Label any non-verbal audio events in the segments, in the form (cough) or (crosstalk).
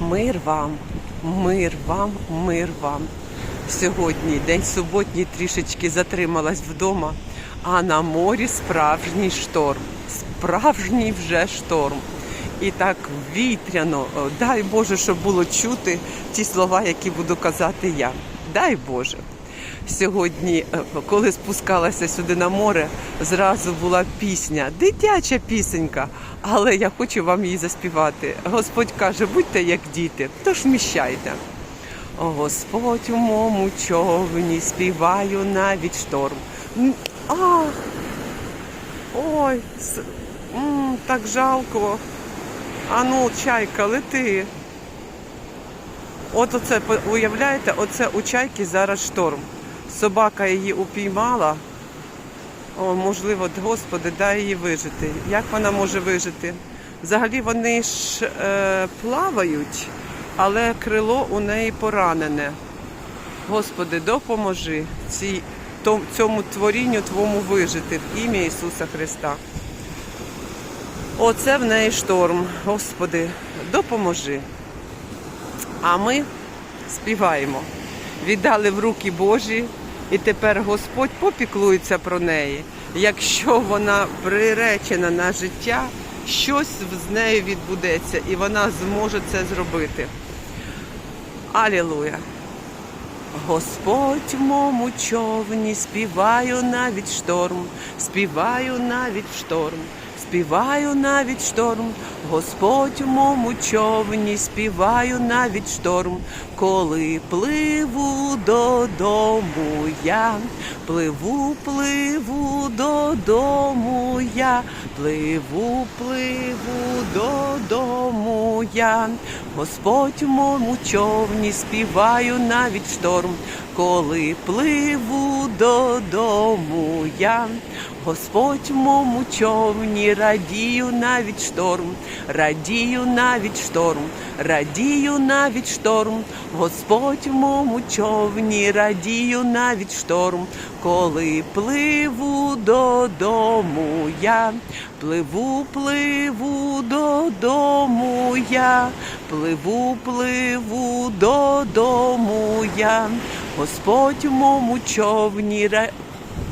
Мир вам, мир вам, мир вам. Сьогодні день суботній трішечки затрималась вдома, а на морі справжній шторм. Справжній вже шторм. І так вітряно. Дай Боже, щоб було чути ті слова, які буду казати я. Дай Боже. Сьогодні, е, коли спускалася сюди на море, зразу була пісня, дитяча пісенька, але я хочу вам її заспівати. Господь каже, будьте як діти, тож вміщайте. Господь у моєму човні співаю навіть шторм. Ах! Ой, м, так жалко. Ану, чайка, лети. От оце, уявляєте, оце у чайки зараз шторм. Собака її упіймала. О, можливо, Господи, дай їй вижити. Як вона може вижити? Взагалі вони ж е, плавають, але крило у неї поранене. Господи, допоможи цій, цьому творінню Твому вижити в ім'я Ісуса Христа. Оце в неї шторм. Господи, допоможи. А ми співаємо. Віддали в руки Божі, і тепер Господь попіклується про неї. Якщо вона приречена на життя, щось з нею відбудеться, і вона зможе це зробити. Алілуя! Господь в моєму човні, співаю навіть шторм, співаю навіть шторм, співаю навіть шторм, Господь в моєму човні, співаю навіть шторм, коли пливу додому я, пливу, пливу додому я, пливу, пливу додому я, Господь в моєму човні, співаю навіть шторм, коли пливу додому я, Господь в моєму човні, радію навіть шторм, радію навіть шторм, радію навіть шторм, Господь в моєму човні, радію навіть шторм, коли пливу додому я, пливу, пливу додому я, пливу, пливу додому я, Господь в моєму човні,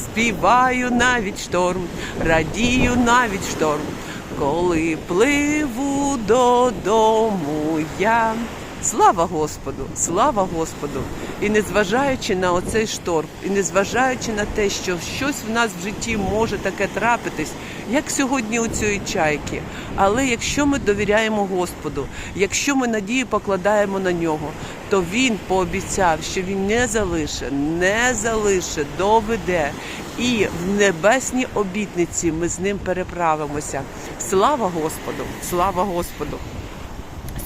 співаю навіть шторм, радію навіть шторм, коли пливу додому я. Слава Господу, слава Господу! І незважаючи на оцей шторм, і незважаючи на те, що щось в нас в житті може таке трапитись, як сьогодні у цієї чайки. Але якщо ми довіряємо Господу, якщо ми надію покладаємо на нього, то він пообіцяв, що він не залише, не залише, доведе. І в небесній обітниці ми з ним переправимося. Слава Господу! Слава Господу!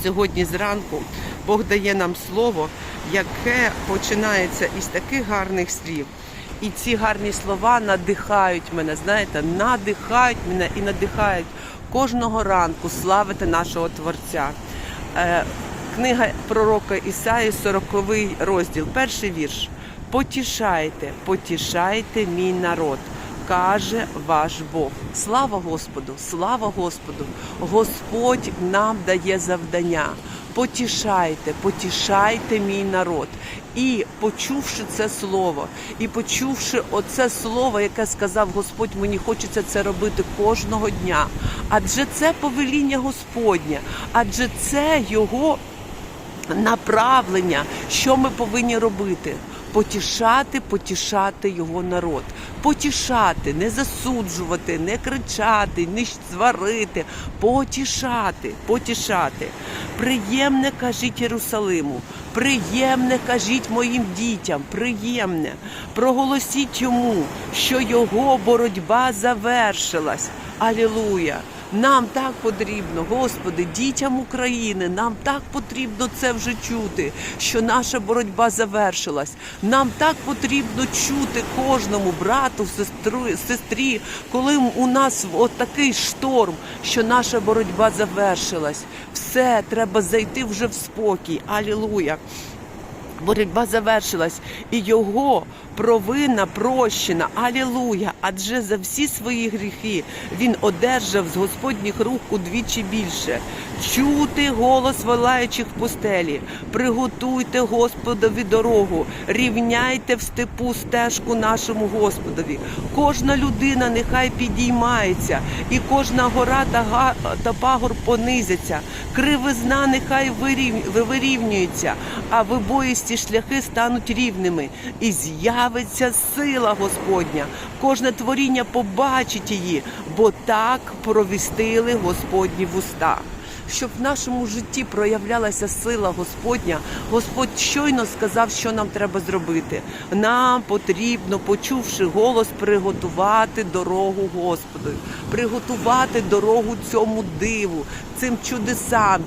Сьогодні зранку Бог дає нам слово, яке починається із таких гарних слів. І ці гарні слова надихають мене, знаєте, надихають мене і надихають кожного ранку славити нашого Творця. Е, книга пророка Ісаї, 40 розділ, перший вірш. Потішайте, потішайте мій народ каже ваш Бог. Слава Господу, слава Господу! Господь нам дає завдання. Потішайте, потішайте мій народ. І почувши це слово, і почувши оце слово, яке сказав Господь, мені хочеться це робити кожного дня. Адже це повеління Господнє, адже це його направлення, що ми повинні робити. Потішати, потішати його народ, потішати, не засуджувати, не кричати, не сварити, потішати, потішати. Приємне кажіть Єрусалиму, приємне кажіть моїм дітям, приємне. Проголосіть йому, що його боротьба завершилась. Алілуя! Нам так потрібно, Господи, дітям України, нам так потрібно це вже чути, що наша боротьба завершилась. Нам так потрібно чути кожному брату, сестру, сестрі, коли у нас от такий шторм, що наша боротьба завершилась. Все, треба зайти вже в спокій. Алілуя. Боротьба завершилась, і його провина прощена. Алілуя! Адже за всі свої гріхи він одержав з Господніх рук удвічі більше. Чути голос волаючих в пустелі, приготуйте Господові дорогу, рівняйте в степу стежку нашому Господові. Кожна людина нехай підіймається, і кожна гора та, га- та пагор понизяться. Кривизна нехай вирів- вирівнюється, а вибоїсті шляхи стануть рівними, і з'явиться сила Господня. Кожне творіння побачить її, бо так провістили Господні вуста. Щоб в нашому житті проявлялася сила Господня, Господь щойно сказав, що нам треба зробити. Нам потрібно, почувши голос, приготувати дорогу Господу, приготувати дорогу цьому диву, цим чудесам,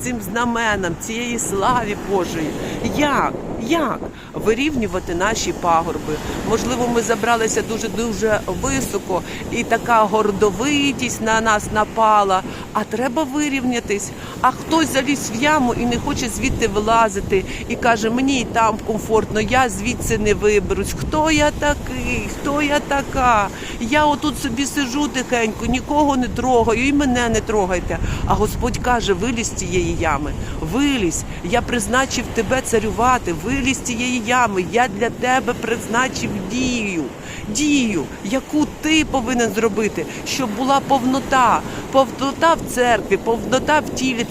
цим знаменам, цієї славі Божої. Як? Як вирівнювати наші пагорби? Можливо, ми забралися дуже дуже високо, і така гордовитість на нас напала. А треба вирівнятись. А хтось заліз в яму і не хоче звідти вилазити, і каже: мені і там комфортно, я звідси не виберусь. Хто я такий? Хто я така? Я отут собі сижу тихенько, нікого не трогаю, і мене не трогайте. А Господь каже: вилізь з цієї ями, вилізь, я призначив тебе царювати, вилізь з цієї ями. Я для тебе призначив дію, дію, яку ти повинен зробити, щоб була повнота, повнота в церкві, повнота в тілі,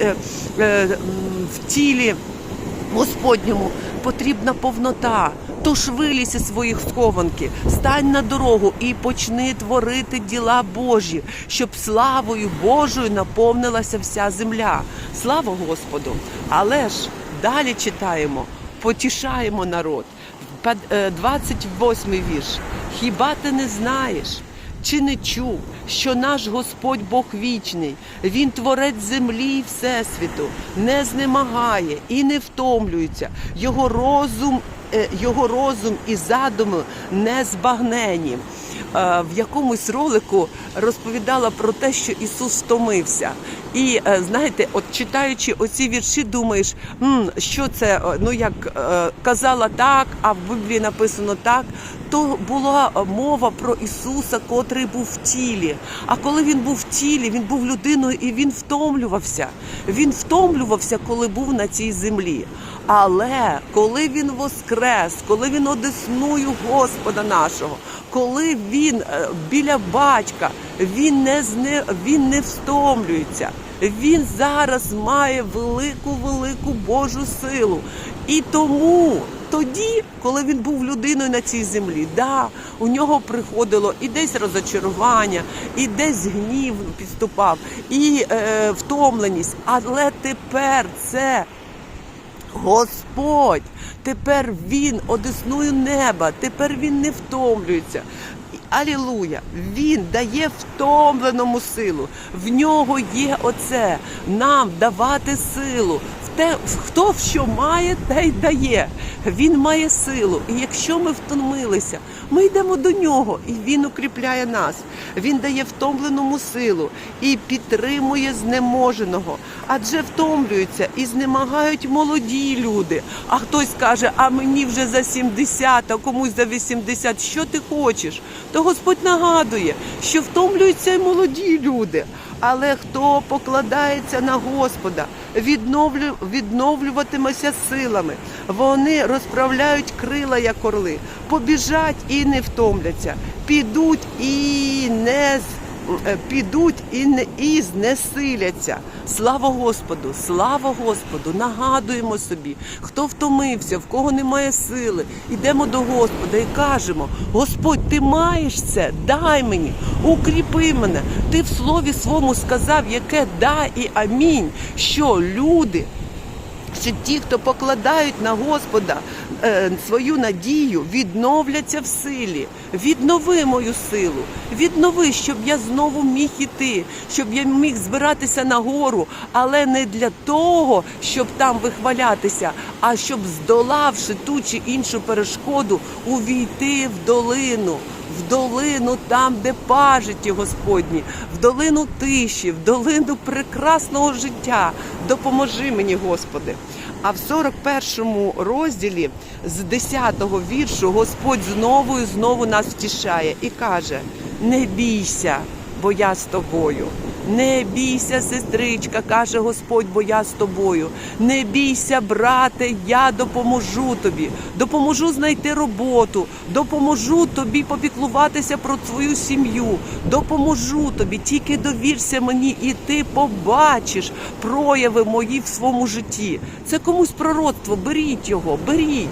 е, е, в тілі Господньому потрібна повнота. Тож вилізь із своїх схованки, стань на дорогу і почни творити діла Божі, щоб славою Божою наповнилася вся земля. Слава Господу! Але ж далі читаємо, потішаємо народ. Пад- е, 28 вірш. Хіба ти не знаєш? Чи не чув, що наш Господь Бог вічний, Він творець землі і всесвіту, не знемагає і не втомлюється. Його розум, е, його розум і задуми не збагнені. Е, В якомусь ролику розповідала про те, що Ісус втомився. І е, знаєте, от читаючи оці вірші, думаєш, «М, що це е, ну як казала так, а в Біблії написано так. То була мова про Ісуса, котрий був в тілі. А коли він був в тілі, він був людиною і він втомлювався. Він втомлювався, коли був на цій землі. Але коли він воскрес, коли він одеснує Господа нашого, коли він е, біля батька, він не зне, він не встомлюється. Він зараз має велику, велику Божу силу. І тому тоді, коли він був людиною на цій землі, да, у нього приходило і десь розочарування, і десь гнів підступав, і е, втомленість. Але тепер це Господь, тепер Він одеснує неба, тепер Він не втомлюється. Алілуя! Він дає втомленому силу. В нього є оце нам давати силу. Те, хто що має, те й дає. Він має силу. І якщо ми втомилися, ми йдемо до нього, і він укріпляє нас. Він дає втомленому силу і підтримує знеможеного. Адже втомлюються і знемагають молоді люди. А хтось каже, а мені вже за 70, а комусь за 80. Що ти хочеш? То Господь нагадує, що втомлюються і молоді люди. Але хто покладається на Господа, відновлю, відновлюватиметься силами. Вони розправляють крила, як орли, побіжать і не втомляться, підуть і не підуть і не і знесиляться. Слава Господу, слава Господу! Нагадуємо собі, хто втомився, в кого немає сили. Йдемо до Господа і кажемо: Господь, ти маєш це, дай мені, укріпи мене. Ти в слові своєму сказав, яке да і амінь, що люди що ті, хто покладають на Господа е, свою надію, відновляться в силі. Віднови мою силу, віднови, щоб я знову міг іти, щоб я міг збиратися на гору, але не для того, щоб там вихвалятися, а щоб здолавши ту чи іншу перешкоду, увійти в долину. в долину там, де пажиті Господні, в долину тиші, в долину прекрасного життя. Допоможи мені, Господи. А в 41 розділі з 10-го віршу Господь знову і знову нас втішає і каже: не бійся, бо я з тобою. Не бійся, сестричка, каже Господь, бо я з тобою. Не бійся, брате, я допоможу тобі, допоможу знайти роботу, допоможу тобі попіклуватися про твою сім'ю, допоможу тобі, тільки довірся мені, і ти побачиш прояви мої в своєму житті. Це комусь пророцтво, беріть його, беріть.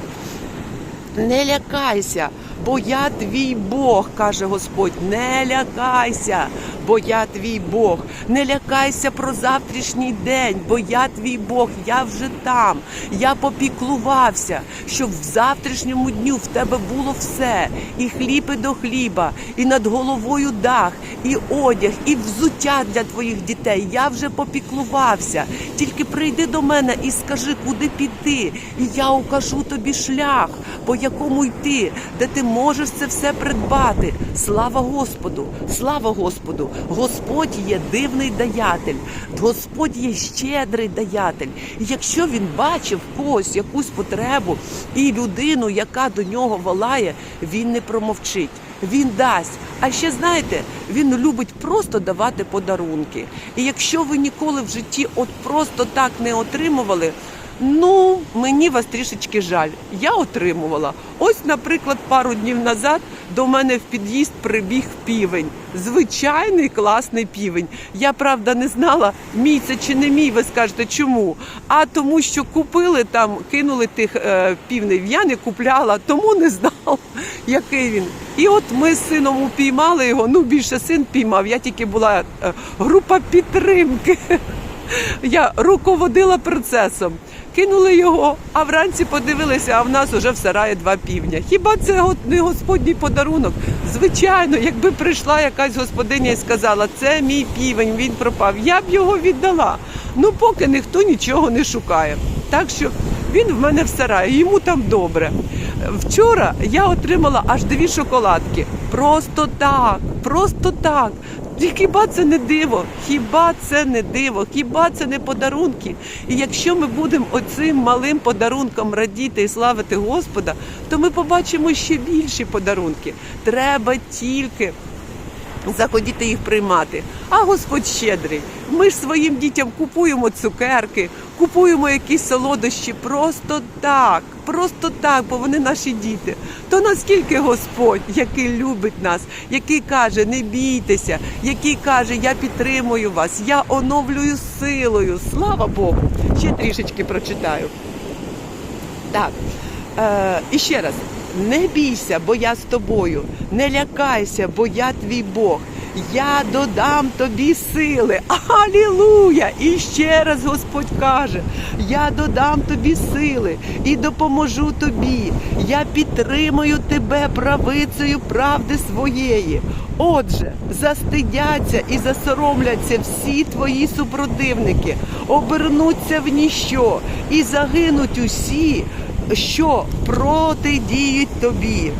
Не лякайся, бо я твій Бог, каже Господь. Не лякайся, бо я твій Бог. Не лякайся про завтрашній день, бо я твій Бог, я вже там. Я попіклувався, щоб в завтрашньому дню в тебе було все: і хліб і до хліба, і над головою дах, і одяг, і взуття для твоїх дітей. Я вже попіклувався. Тільки прийди до мене і скажи, куди піти, і я укажу тобі шлях, по якому йти, де ти можеш це все придбати. Слава Господу! Слава Господу! Господь є дивний даятель, Господь є щедрий даятель. І якщо він бачив когось якусь потребу і людину, яка до нього волає, він не промовчить. Він дасть. А ще знаєте, він любить просто давати подарунки. І якщо ви ніколи в житті от просто так не отримували, ну мені вас трішечки жаль. Я отримувала. Ось, наприклад, пару днів назад до мене в під'їзд прибіг півень. Звичайний класний півень. Я правда не знала, мій це чи не мій. Ви скажете, чому? А тому, що купили там, кинули тих е, півнів. Я не купляла, тому не знала, (laughs) який він. І от ми з сином упіймали його. Ну більше син піймав. Я тільки була е, група підтримки. (laughs) Я руководила процесом. Кинули його, а вранці подивилися, а в нас уже в сараї два півня. Хіба це не господній подарунок? Звичайно, якби прийшла якась господиня і сказала, це мій півень, він пропав, я б його віддала. Ну поки ніхто нічого не шукає. Так що він в мене в сараї, йому там добре. Вчора я отримала аж дві шоколадки. Просто так, просто так. Хіба це не диво? Хіба це не диво? Хіба це не подарунки? І якщо ми будемо оцим малим подарунком радіти і славити Господа, то ми побачимо ще більші подарунки. Треба тільки заходіти їх приймати. А Господь щедрий. Ми ж своїм дітям купуємо цукерки, купуємо якісь солодощі просто так, просто так, бо вони наші діти. То наскільки Господь, який любить нас, який каже, не бійтеся, який каже, я підтримую вас, я оновлюю силою. Слава Богу! Ще трішечки прочитаю. Так, е, і ще раз. Не бійся, бо я з тобою. Не лякайся, бо я твій Бог. Я додам тобі сили. Алілуя! І ще раз Господь каже: Я додам тобі сили і допоможу тобі. Я підтримую тебе правицею правди своєї. Отже, застидяться і засоромляться всі твої супротивники, обернуться в ніщо і загинуть усі, що протидіють тобі.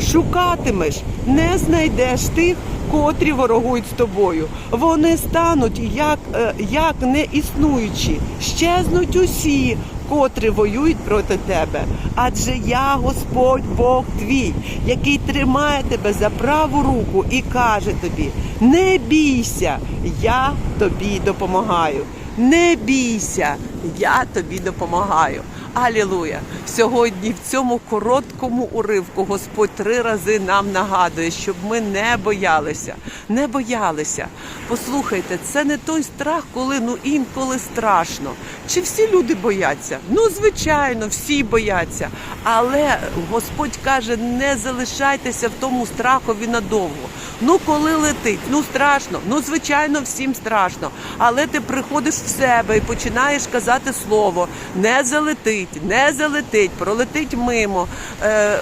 Шукатимеш, не знайдеш тих, котрі ворогують з тобою. Вони стануть як, е, як не існуючі, щезнуть усі, котрі воюють проти тебе. Адже я Господь Бог твій, який тримає тебе за праву руку і каже тобі: не бійся, я тобі допомагаю. Не бійся, я тобі допомагаю. Алілуя! Сьогодні в цьому короткому уривку Господь три рази нам нагадує, щоб ми не боялися, не боялися. Послухайте, це не той страх, коли ну інколи страшно. Чи всі люди бояться? Ну, звичайно, всі бояться. Але Господь каже: не залишайтеся в тому страхові надовго. Ну, коли летить, ну страшно, ну звичайно, всім страшно. Але ти приходиш в себе і починаєш казати слово: не залетить, не залетить, пролетить мимо, е, е,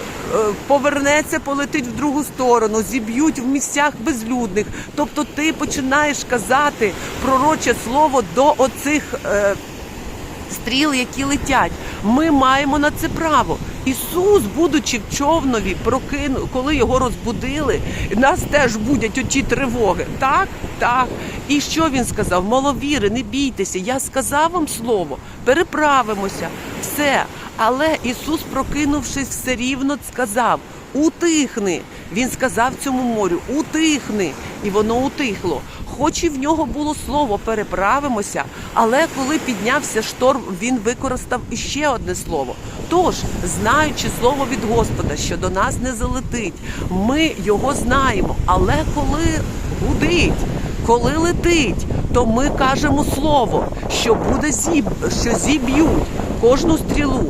повернеться, полетить в другу сторону, зіб'ють в місцях безлюдних. Тобто ти починаєш казати пророче слово до оцих. Стріли, які летять. Ми маємо на це право. Ісус, будучи в човнові, прокинув, коли його розбудили, нас теж будять оті тривоги. Так, так. І що він сказав? Маловіри, не бійтеся. Я сказав вам слово, переправимося, все. Але Ісус, прокинувшись, все рівно сказав: утихни. Він сказав цьому морю, утихни, і воно утихло. Хоч і в нього було слово переправимося, але коли піднявся шторм, він використав іще одне слово. Тож, знаючи слово від Господа, що до нас не залетить, ми його знаємо. Але коли гудить, коли летить, то ми кажемо слово, що буде зіб, що зіб'ють кожну стрілу.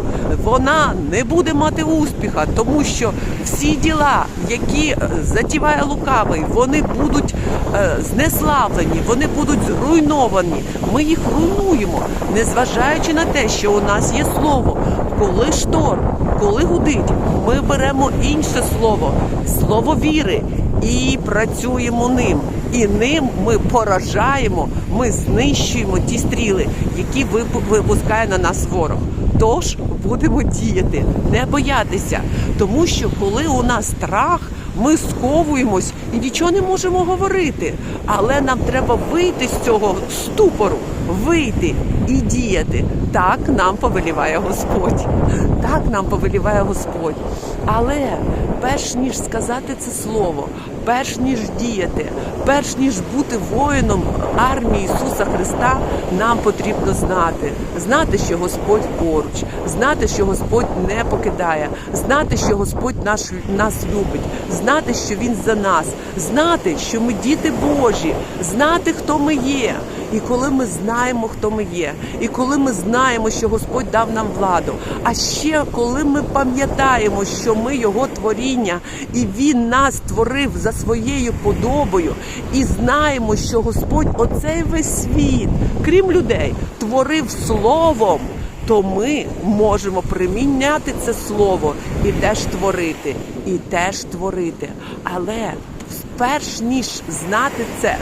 Вона не буде мати успіха, тому що всі діла, які е, затіває лукавий, вони будуть е, знеславлені, вони будуть зруйновані. Ми їх руйнуємо, незважаючи на те, що у нас є слово. Коли шторм, коли гудить, ми беремо інше слово, слово віри, і працюємо ним. І ним ми поражаємо, ми знищуємо ті стріли, які випу- випускає на нас ворог. Тож будемо діяти, не боятися, тому що коли у нас страх, ми сковуємось і нічого не можемо говорити. Але нам треба вийти з цього ступору, вийти і діяти. Так нам повеліває Господь. Так нам повеліває Господь. Але перш ніж сказати це слово, перш ніж діяти, перш ніж бути воїном армії Ісуса Христа, нам потрібно знати, знати, що Господь поруч, знати, що Господь не покидає, знати, що Господь наш, нас любить, знати, що Він за нас, знати, що ми діти Божі, знати, хто ми є. І коли ми знаємо, хто ми є, і коли ми знаємо, що Господь дав нам владу, а ще коли ми пам'ятаємо, що ми Його творіння, і Він нас створив за своєю подобою, і знаємо, що Господь оцей весь світ, крім людей, творив словом. То ми можемо приміняти це слово і теж творити, і теж творити. Але перш ніж знати це,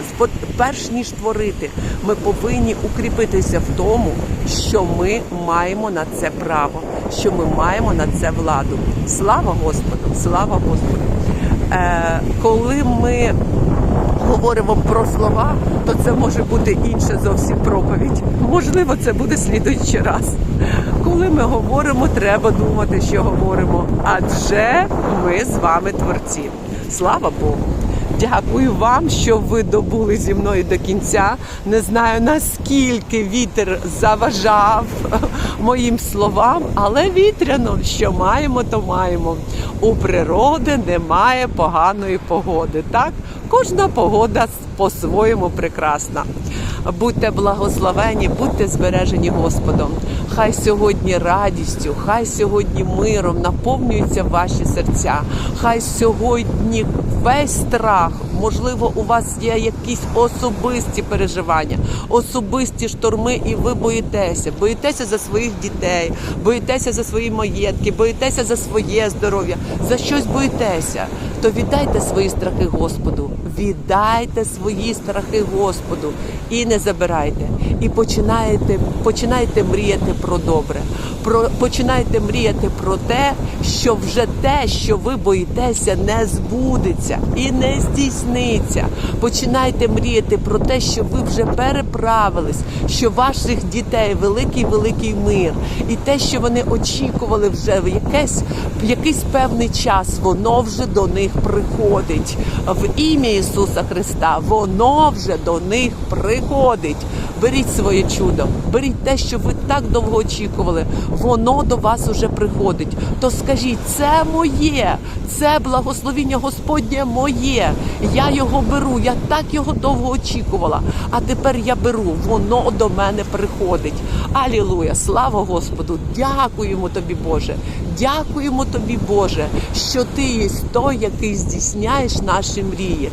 перш ніж творити, ми повинні укріпитися в тому, що ми маємо на це право, що ми маємо на це владу. Слава Господу! Слава Господу! Е, коли ми говоримо про слова, то це може бути інша зовсім проповідь. Можливо, це буде слідуючий раз. Коли ми говоримо, треба думати, що говоримо. Адже ми з вами творці. Слава Богу! Дякую вам, що ви добули зі мною до кінця. Не знаю наскільки вітер заважав моїм словам, але вітряно, що маємо, то маємо. У природи немає поганої погоди. Так, кожна погода по-своєму прекрасна. Будьте благословені, будьте збережені Господом. Хай сьогодні радістю, хай сьогодні миром наповнюються ваші серця. Хай сьогодні весь страх, можливо, у вас є якісь особисті переживання, особисті шторми, і ви боїтеся. Боїтеся за своїх дітей, боїтеся за свої маєтки, боїтеся за своє здоров'я, за щось боїтеся. То віддайте свої страхи Господу. Віддайте свої страхи Господу і не забирайте. І починаєте, починайте мріяти про добре. Про починайте мріяти про те, що вже те, що ви боїтеся, не збудеться і не здійсниться. Починайте мріяти про те, що ви вже переправились, що ваших дітей великий великий мир, і те, що вони очікували вже в якесь якийсь певний час, воно вже до них приходить. В ім'я Ісуса Христа, воно вже до них приходить. Беріть своє чудо, беріть те, що ви так довго очікували, воно до вас уже приходить. То скажіть, це моє, це благословіння Господнє моє. Я його беру, я так його довго очікувала. А тепер я беру, воно до мене приходить. Алілуя! Слава Господу! Дякуємо тобі, Боже! Дякуємо тобі, Боже, що ти є той, який здійсняєш наші мрії.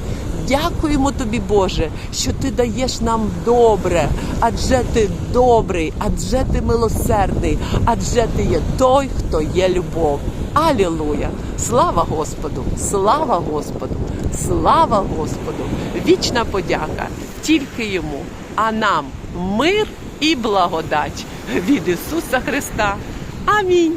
Дякуємо тобі, Боже, що ти даєш нам добре, адже ти добрий, адже ти милосердний, адже ти є той, хто є любов. Алілуя! Слава Господу! Слава Господу! Слава Господу! Вічна подяка тільки йому, а нам мир і благодать. від Ісуса Христа. Амінь.